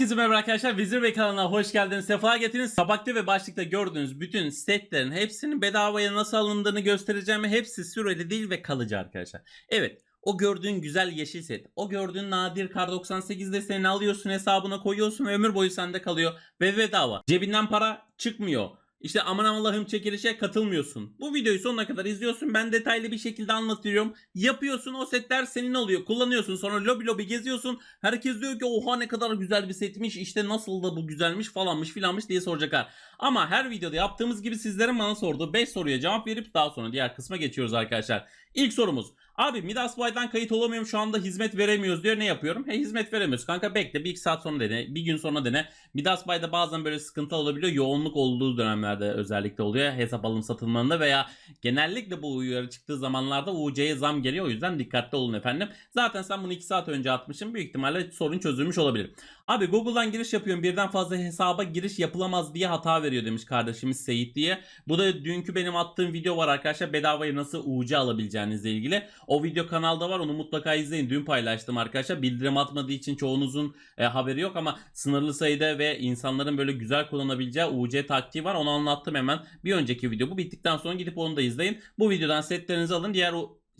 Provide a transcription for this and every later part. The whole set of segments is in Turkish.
Herkese merhaba arkadaşlar. Vizir Bey kanalına hoş geldiniz. Sefa getirdiniz. Tabakta ve başlıkta gördüğünüz bütün setlerin hepsinin bedavaya nasıl alındığını göstereceğim. Hepsi süreli değil ve kalıcı arkadaşlar. Evet. O gördüğün güzel yeşil set, o gördüğün nadir kar 98 desenini alıyorsun hesabına koyuyorsun ve ömür boyu sende kalıyor ve bedava. Cebinden para çıkmıyor. İşte aman Allah'ım çekilişe katılmıyorsun. Bu videoyu sonuna kadar izliyorsun. Ben detaylı bir şekilde anlatıyorum. Yapıyorsun o setler senin oluyor. Kullanıyorsun sonra lobi lobi geziyorsun. Herkes diyor ki oha ne kadar güzel bir setmiş. İşte nasıl da bu güzelmiş falanmış filanmış diye soracaklar. Ama her videoda yaptığımız gibi sizlerin bana sorduğu 5 soruya cevap verip daha sonra diğer kısma geçiyoruz arkadaşlar. İlk sorumuz. Abi Midas Bay'dan kayıt olamıyorum şu anda hizmet veremiyoruz diyor. Ne yapıyorum? He hizmet veremiyoruz. Kanka bekle bir iki saat sonra dene. Bir gün sonra dene. Midas Bay'da bazen böyle sıkıntı olabiliyor. Yoğunluk olduğu dönemlerde özellikle oluyor. Hesap alım satılmalarında veya genellikle bu uyarı çıktığı zamanlarda UC'ye zam geliyor. O yüzden dikkatli olun efendim. Zaten sen bunu 2 saat önce atmışsın. Büyük ihtimalle sorun çözülmüş olabilir. Abi Google'dan giriş yapıyorum. Birden fazla hesaba giriş yapılamaz diye hata veriyor demiş kardeşimiz Seyit diye. Bu da dünkü benim attığım video var arkadaşlar. Bedavaya nasıl UC alabileceğinizle ilgili. O video kanalda var. Onu mutlaka izleyin. Dün paylaştım arkadaşlar. Bildirim atmadığı için çoğunuzun e, haberi yok ama sınırlı sayıda ve insanların böyle güzel kullanabileceği UC taktiği var. Onu anlattım hemen. Bir önceki video. Bu bittikten sonra gidip onu da izleyin. Bu videodan setlerinizi alın. Diğer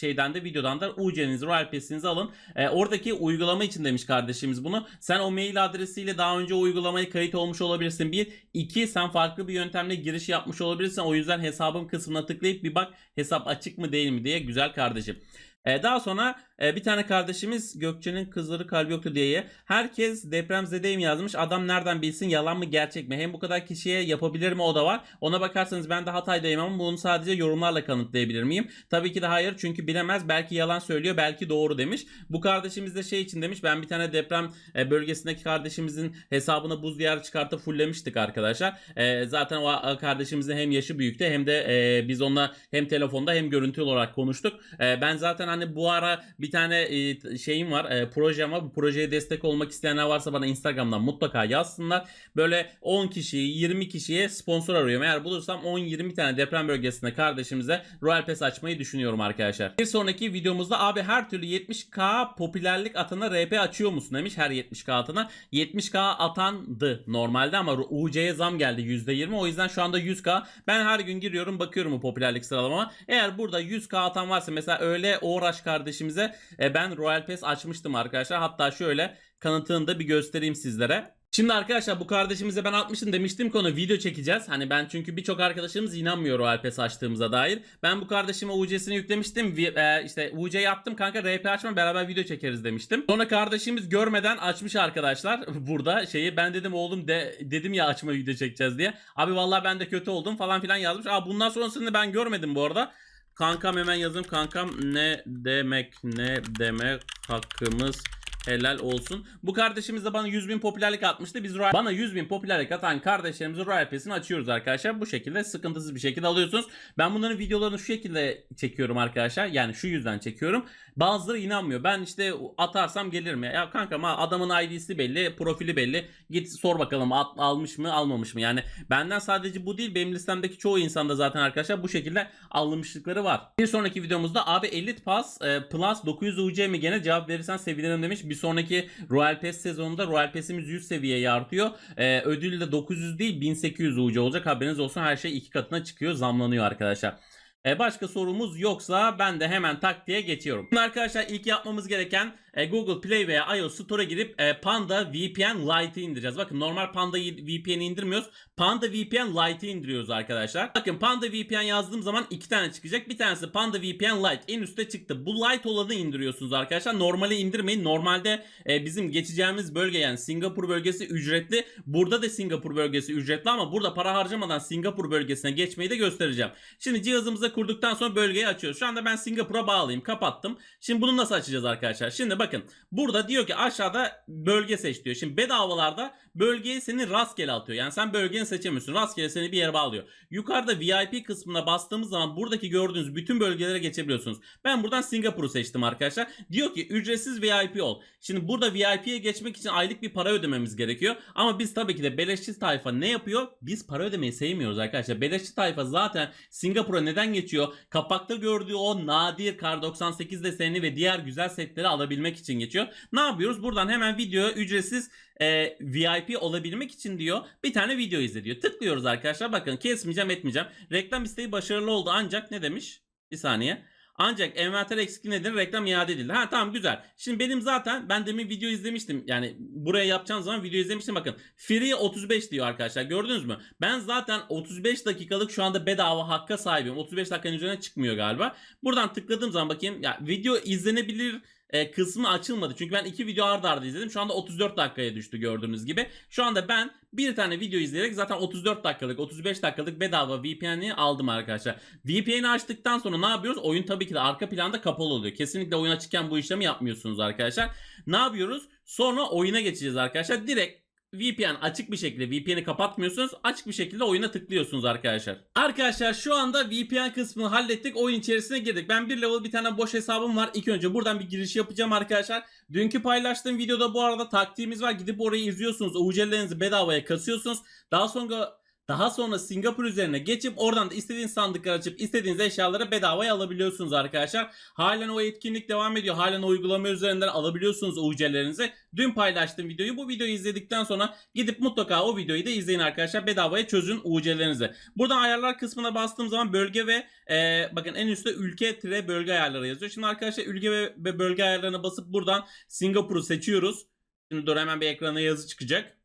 şeyden de videodan da UC'nizi, Royal Pass'inizi alın. E, oradaki uygulama için demiş kardeşimiz bunu. Sen o mail adresiyle daha önce o uygulamaya kayıt olmuş olabilirsin. Bir. iki sen farklı bir yöntemle giriş yapmış olabilirsin. O yüzden hesabım kısmına tıklayıp bir bak hesap açık mı değil mi diye güzel kardeşim. E, daha sonra e, bir tane kardeşimiz Gökçe'nin kızları kalbi yoktu diye herkes depremzedeyim yazmış. Adam nereden bilsin yalan mı gerçek mi? Hem bu kadar kişiye yapabilir mi o da var. Ona bakarsanız ben de Hatay'dayım ama bunu sadece yorumlarla kanıtlayabilir miyim? Tabii ki de hayır çünkü bilemez. Belki yalan söylüyor belki doğru demiş. Bu kardeşimiz de şey için demiş. Ben bir tane deprem e, bölgesindeki kardeşimizin hesabına buz diyarı çıkartıp fulllemiştik arkadaşlar. E, zaten o kardeşimizin hem yaşı büyüktü hem de e, biz onunla hem telefonda hem görüntü olarak konuştuk. E, ben zaten hani bu ara bir tane e, şeyim var, e, projem var. Bu projeye destek olmak isteyenler varsa bana Instagram'dan mutlaka yazsınlar. Böyle 10 kişi, 20 kişiye sponsor arıyorum. Eğer bulursam 10-20 tane deprem bölgesinde kardeşimize Royal Pass açmayı düşünüyorum arkadaşlar. Bir sonraki videomuzda abi her türlü 70k popülerlik atana RP açıyor musun demiş her 70k atana. 70k atandı normalde ama UC'ye zam geldi %20. O yüzden şu anda 100k. Ben her gün giriyorum bakıyorum bu popülerlik sıralama. Eğer burada 100k atan varsa mesela öyle uğraş kardeşimize e, ben Royal Pass açmıştım arkadaşlar. Hatta şöyle kanıtını da bir göstereyim sizlere. Şimdi arkadaşlar bu kardeşimize ben atmıştım demiştim ki ona video çekeceğiz. Hani ben çünkü birçok arkadaşımız inanmıyor Royal Pass açtığımıza dair. Ben bu kardeşime UC'sini yüklemiştim. E, işte UC yaptım kanka RP açma beraber video çekeriz demiştim. Sonra kardeşimiz görmeden açmış arkadaşlar burada şeyi. Ben dedim oğlum de, dedim ya açma video çekeceğiz diye. Abi vallahi ben de kötü oldum falan filan yazmış. Aa bundan sonrasını ben görmedim bu arada. Kankam hemen yazayım. Kankam ne demek ne demek hakkımız helal olsun. Bu kardeşimiz de bana 100 bin popülerlik atmıştı. Biz Royal... bana 100 bin popülerlik atan kardeşlerimizi Royal Pass'ini açıyoruz arkadaşlar. Bu şekilde sıkıntısız bir şekilde alıyorsunuz. Ben bunların videolarını şu şekilde çekiyorum arkadaşlar. Yani şu yüzden çekiyorum. Bazıları inanmıyor. Ben işte atarsam gelir mi? Ya kankam adamın ID'si belli, profili belli. Git sor bakalım at, almış mı, almamış mı? Yani benden sadece bu değil. Benim listemdeki çoğu insanda zaten arkadaşlar bu şekilde alınmışlıkları var. Bir sonraki videomuzda abi Elite Pass e, Plus 900 UC mi gene cevap verirsen sevinirim demiş. Bir sonraki Royal Pass sezonunda Royal Pass'imiz 100 seviyeye artıyor. E, ödül de 900 değil 1800 UC olacak. Haberiniz olsun her şey iki katına çıkıyor. Zamlanıyor arkadaşlar. E, başka sorumuz yoksa ben de hemen taktiğe geçiyorum. Şimdi arkadaşlar ilk yapmamız gereken e, Google Play veya iOS Store'a girip e, Panda VPN Lite'ı indireceğiz. Bakın normal Panda VPN'i indirmiyoruz. Panda VPN Lite'ı indiriyoruz arkadaşlar. Bakın Panda VPN yazdığım zaman iki tane çıkacak. Bir tanesi Panda VPN Lite en üstte çıktı. Bu Lite olanı indiriyorsunuz arkadaşlar. Normali indirmeyin. Normalde e, bizim geçeceğimiz bölge yani Singapur bölgesi ücretli. Burada da Singapur bölgesi ücretli ama burada para harcamadan Singapur bölgesine geçmeyi de göstereceğim. Şimdi cihazımıza kurduktan sonra bölgeyi açıyoruz. Şu anda ben Singapur'a bağlayayım. Kapattım. Şimdi bunu nasıl açacağız arkadaşlar? Şimdi bakın burada diyor ki aşağıda bölge seç diyor. Şimdi bedavalarda bölgeyi seni rastgele atıyor. Yani sen bölgeni seçemiyorsun. Rastgele seni bir yere bağlıyor. Yukarıda VIP kısmına bastığımız zaman buradaki gördüğünüz bütün bölgelere geçebiliyorsunuz. Ben buradan Singapur'u seçtim arkadaşlar. Diyor ki ücretsiz VIP ol. Şimdi burada VIP'ye geçmek için aylık bir para ödememiz gerekiyor. Ama biz tabii ki de beleşçi tayfa ne yapıyor? Biz para ödemeyi sevmiyoruz arkadaşlar. Beleşçi tayfa zaten Singapur'a neden geçiyor? Geçiyor. Kapakta gördüğü o nadir Kar 98 desenini ve diğer güzel setleri alabilmek için geçiyor. Ne yapıyoruz? Buradan hemen videoya ücretsiz e, VIP olabilmek için diyor bir tane video izle diyor. Tıklıyoruz arkadaşlar. Bakın kesmeyeceğim etmeyeceğim. Reklam isteği başarılı oldu ancak ne demiş? Bir saniye. Ancak envanter eksikliği nedir? Reklam iade edildi. Ha tamam güzel. Şimdi benim zaten ben demin video izlemiştim. Yani buraya yapacağım zaman video izlemiştim. Bakın free 35 diyor arkadaşlar. Gördünüz mü? Ben zaten 35 dakikalık şu anda bedava hakka sahibim. 35 dakikanın üzerine çıkmıyor galiba. Buradan tıkladığım zaman bakayım. Ya video izlenebilir e, kısmı açılmadı. Çünkü ben iki video arda arda izledim. Şu anda 34 dakikaya düştü gördüğünüz gibi. Şu anda ben bir tane video izleyerek zaten 34 dakikalık 35 dakikalık bedava VPN'i aldım arkadaşlar. VPN'i açtıktan sonra ne yapıyoruz? Oyun tabii ki de arka planda kapalı oluyor. Kesinlikle oyun açıkken bu işlemi yapmıyorsunuz arkadaşlar. Ne yapıyoruz? Sonra oyuna geçeceğiz arkadaşlar. Direkt VPN açık bir şekilde VPN'i kapatmıyorsunuz. Açık bir şekilde oyuna tıklıyorsunuz arkadaşlar. Arkadaşlar şu anda VPN kısmını hallettik. Oyun içerisine girdik. Ben bir level bir tane boş hesabım var. İlk önce buradan bir giriş yapacağım arkadaşlar. Dünkü paylaştığım videoda bu arada taktiğimiz var. Gidip orayı izliyorsunuz. UC'lerinizi bedavaya kasıyorsunuz. Daha sonra daha sonra Singapur üzerine geçip oradan da istediğiniz sandıkları açıp istediğiniz eşyaları bedavaya alabiliyorsunuz arkadaşlar. Halen o etkinlik devam ediyor. Halen o uygulama üzerinden alabiliyorsunuz UC'lerinizi. Dün paylaştığım videoyu bu videoyu izledikten sonra gidip mutlaka o videoyu da izleyin arkadaşlar. Bedavaya çözün UC'lerinizi. Buradan ayarlar kısmına bastığım zaman bölge ve e, bakın en üstte ülke tire bölge ayarları yazıyor. Şimdi arkadaşlar ülke ve, bölge ayarlarına basıp buradan Singapur'u seçiyoruz. Şimdi dur hemen bir ekrana yazı çıkacak.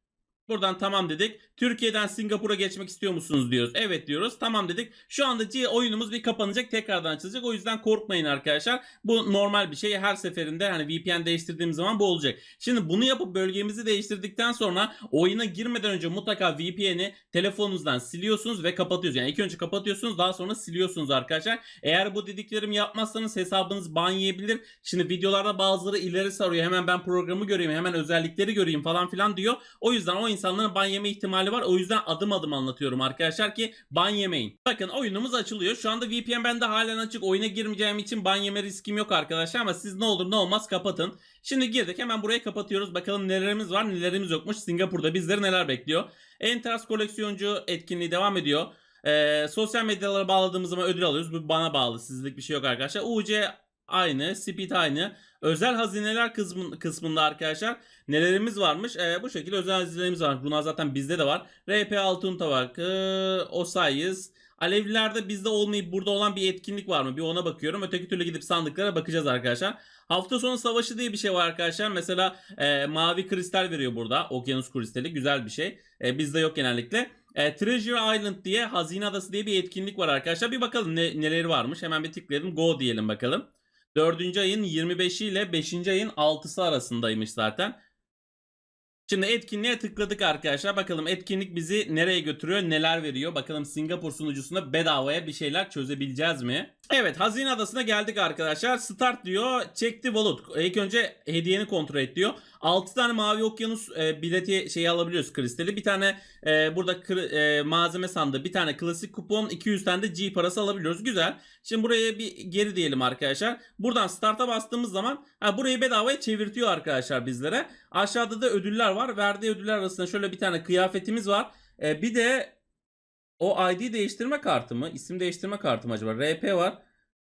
Buradan tamam dedik. Türkiye'den Singapur'a geçmek istiyor musunuz diyoruz. Evet diyoruz. Tamam dedik. Şu anda G oyunumuz bir kapanacak. Tekrardan açılacak. O yüzden korkmayın arkadaşlar. Bu normal bir şey. Her seferinde hani VPN değiştirdiğim zaman bu olacak. Şimdi bunu yapıp bölgemizi değiştirdikten sonra oyuna girmeden önce mutlaka VPN'i telefonunuzdan siliyorsunuz ve kapatıyorsunuz. Yani ilk önce kapatıyorsunuz daha sonra siliyorsunuz arkadaşlar. Eğer bu dediklerimi yapmazsanız hesabınız ban yiyebilir. Şimdi videolarda bazıları ileri sarıyor. Hemen ben programı göreyim. Hemen özellikleri göreyim falan filan diyor. O yüzden o insanların ban yeme ihtimali var. O yüzden adım adım anlatıyorum arkadaşlar ki ban yemeyin. Bakın oyunumuz açılıyor. Şu anda VPN bende halen açık. Oyuna girmeyeceğim için ban yeme riskim yok arkadaşlar ama siz ne olur ne olmaz kapatın. Şimdi girdik hemen buraya kapatıyoruz. Bakalım nelerimiz var nelerimiz yokmuş. Singapur'da bizleri neler bekliyor. Enteras koleksiyoncu etkinliği devam ediyor. Ee, sosyal medyalara bağladığımız zaman ödül alıyoruz. Bu bana bağlı. Sizlik bir şey yok arkadaşlar. UC aynı. Speed aynı. Özel hazineler kısmın, kısmında arkadaşlar nelerimiz varmış? Ee, bu şekilde özel hazinelerimiz var. Bunlar zaten bizde de var. RP Altın Tabak, ee, Osiris. Alevlilerde bizde olmayıp burada olan bir etkinlik var mı? Bir ona bakıyorum. Öteki türlü gidip sandıklara bakacağız arkadaşlar. Hafta sonu savaşı diye bir şey var arkadaşlar. Mesela e, mavi kristal veriyor burada. Okyanus kristali güzel bir şey. E, bizde yok genellikle. E, Treasure Island diye Hazine Adası diye bir etkinlik var arkadaşlar. Bir bakalım ne, neleri varmış. Hemen bir tıklayalım. Go diyelim bakalım. 4. ayın 25'i ile 5. ayın 6'sı arasındaymış zaten. Şimdi etkinliğe tıkladık arkadaşlar. Bakalım etkinlik bizi nereye götürüyor, neler veriyor. Bakalım Singapur sunucusunda bedavaya bir şeyler çözebileceğiz mi? Evet Hazine Adası'na geldik arkadaşlar. Start diyor. Çekti Wallet. İlk önce hediyeni kontrol et diyor. 6 tane mavi okyanus e, bileti şeyi alabiliyoruz kristali. Bir tane e, burada e, malzeme sandığı, bir tane klasik kupon, 200 tane de G parası alabiliyoruz. Güzel. Şimdi buraya bir geri diyelim arkadaşlar. Buradan start'a bastığımız zaman ha, burayı bedavaya çevirtiyor arkadaşlar bizlere. Aşağıda da ödüller var. Verdiği ödüller arasında şöyle bir tane kıyafetimiz var. E, bir de o ID değiştirme kartı mı? İsim değiştirme kartı mı acaba? RP var.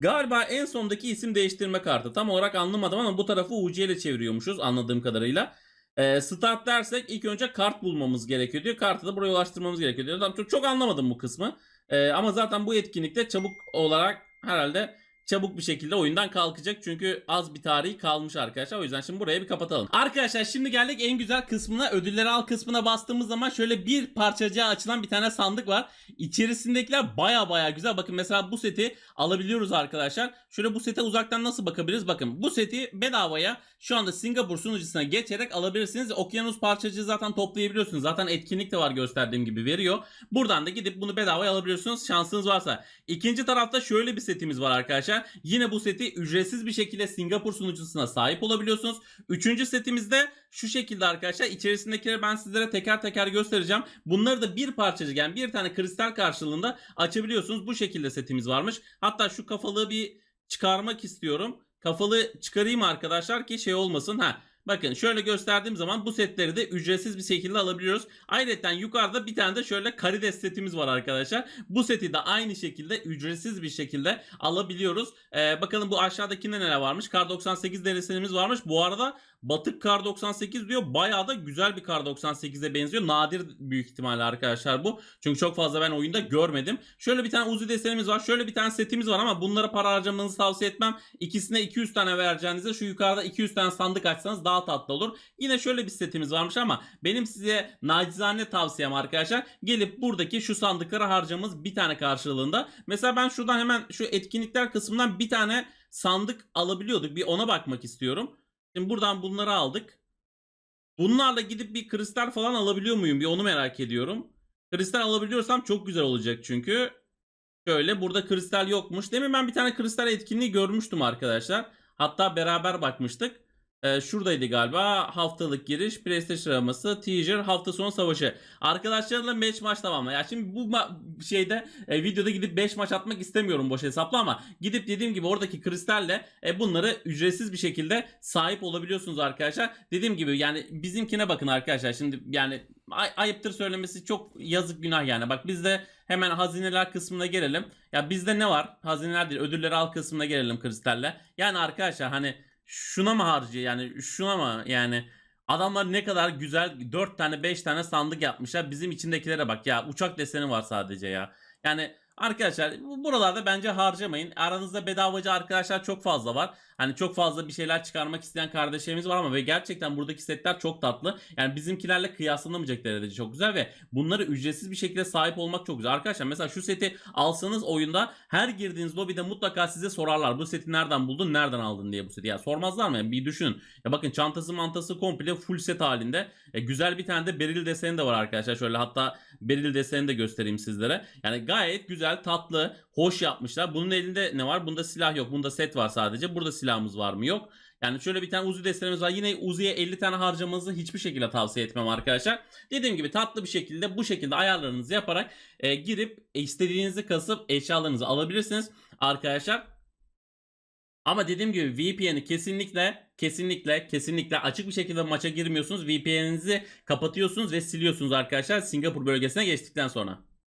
Galiba en sondaki isim değiştirme kartı. Tam olarak anlamadım ama bu tarafı UC ile çeviriyormuşuz anladığım kadarıyla. E, start dersek ilk önce kart bulmamız gerekiyor diyor. Kartı da buraya ulaştırmamız gerekiyor diyor. Çok, çok anlamadım bu kısmı. E, ama zaten bu etkinlikte çabuk olarak herhalde çabuk bir şekilde oyundan kalkacak. Çünkü az bir tarihi kalmış arkadaşlar. O yüzden şimdi buraya bir kapatalım. Arkadaşlar şimdi geldik en güzel kısmına. Ödülleri al kısmına bastığımız zaman şöyle bir parçacığa açılan bir tane sandık var. İçerisindekiler baya baya güzel. Bakın mesela bu seti alabiliyoruz arkadaşlar. Şöyle bu sete uzaktan nasıl bakabiliriz? Bakın bu seti bedavaya şu anda Singapur sunucusuna geçerek alabilirsiniz. Okyanus parçacığı zaten toplayabiliyorsunuz. Zaten etkinlik de var gösterdiğim gibi veriyor. Buradan da gidip bunu bedavaya alabiliyorsunuz şansınız varsa. İkinci tarafta şöyle bir setimiz var arkadaşlar. Yine bu seti ücretsiz bir şekilde Singapur sunucusuna sahip olabiliyorsunuz. Üçüncü setimizde şu şekilde arkadaşlar. İçerisindekileri ben sizlere teker teker göstereceğim. Bunları da bir parçacık yani bir tane kristal karşılığında açabiliyorsunuz. Bu şekilde setimiz varmış. Hatta şu kafalığı bir çıkarmak istiyorum. Kafalı çıkarayım arkadaşlar ki şey olmasın. Ha Bakın şöyle gösterdiğim zaman bu setleri de ücretsiz bir şekilde alabiliyoruz. Ayrıca yukarıda bir tane de şöyle karides setimiz var arkadaşlar. Bu seti de aynı şekilde ücretsiz bir şekilde alabiliyoruz. Ee, bakalım bu aşağıdakinde neler varmış. Kar 98 denesenimiz varmış. Bu arada Batık Kar 98 diyor. Bayağı da güzel bir Kar 98'e benziyor. Nadir büyük ihtimalle arkadaşlar bu. Çünkü çok fazla ben oyunda görmedim. Şöyle bir tane Uzi desenimiz var. Şöyle bir tane setimiz var ama bunlara para harcamanızı tavsiye etmem. İkisine 200 tane vereceğinize şu yukarıda 200 tane sandık açsanız daha tatlı olur. Yine şöyle bir setimiz varmış ama benim size nacizane tavsiyem arkadaşlar gelip buradaki şu sandıkları harcamamız bir tane karşılığında. Mesela ben şuradan hemen şu etkinlikler kısmından bir tane sandık alabiliyorduk. Bir ona bakmak istiyorum. Şimdi buradan bunları aldık. Bunlarla gidip bir kristal falan alabiliyor muyum? Bir onu merak ediyorum. Kristal alabiliyorsam çok güzel olacak çünkü. Şöyle burada kristal yokmuş. Demin ben bir tane kristal etkinliği görmüştüm arkadaşlar. Hatta beraber bakmıştık. Ee, şuradaydı galiba haftalık giriş, PlayStation araması, teaser, hafta sonu savaşı. Arkadaşlarla 5 maç tamamla. Ya şimdi bu şeyde e, videoda gidip 5 maç atmak istemiyorum boş hesapla ama gidip dediğim gibi oradaki kristalle e, bunları ücretsiz bir şekilde sahip olabiliyorsunuz arkadaşlar. Dediğim gibi yani bizimkine bakın arkadaşlar. Şimdi yani ay- ayıptır söylemesi çok yazık günah yani. Bak biz de hemen hazineler kısmına gelelim. Ya bizde ne var? Hazineler değil ödülleri al kısmına gelelim kristalle. Yani arkadaşlar hani şuna mı harcıyor yani şuna mı yani adamlar ne kadar güzel 4 tane 5 tane sandık yapmışlar. Bizim içindekilere bak ya uçak deseni var sadece ya. Yani arkadaşlar bu- buralarda bence harcamayın. Aranızda bedavacı arkadaşlar çok fazla var. Hani çok fazla bir şeyler çıkarmak isteyen kardeşlerimiz var ama ve gerçekten buradaki setler çok tatlı. Yani bizimkilerle kıyaslanamayacak derecede çok güzel ve bunları ücretsiz bir şekilde sahip olmak çok güzel. Arkadaşlar mesela şu seti alsanız oyunda her girdiğiniz lobide mutlaka size sorarlar. Bu seti nereden buldun, nereden aldın diye bu seti. Ya sormazlar mı? Yani bir düşünün. Ya bakın çantası mantası komple full set halinde. E, güzel bir tane de beril deseni de var arkadaşlar. Şöyle hatta beril deseni de göstereyim sizlere. Yani gayet güzel, tatlı, hoş yapmışlar. Bunun elinde ne var? Bunda silah yok. Bunda set var sadece. Burada silahımız var mı? Yok. Yani şöyle bir tane Uzi desenimiz var. Yine Uzi'ye 50 tane harcamanızı hiçbir şekilde tavsiye etmem arkadaşlar. Dediğim gibi tatlı bir şekilde bu şekilde ayarlarınızı yaparak e, girip e, istediğinizi kasıp eşyalarınızı alabilirsiniz arkadaşlar. Ama dediğim gibi VPN'i kesinlikle kesinlikle kesinlikle açık bir şekilde maça girmiyorsunuz. VPN'inizi kapatıyorsunuz ve siliyorsunuz arkadaşlar Singapur bölgesine geçtikten sonra.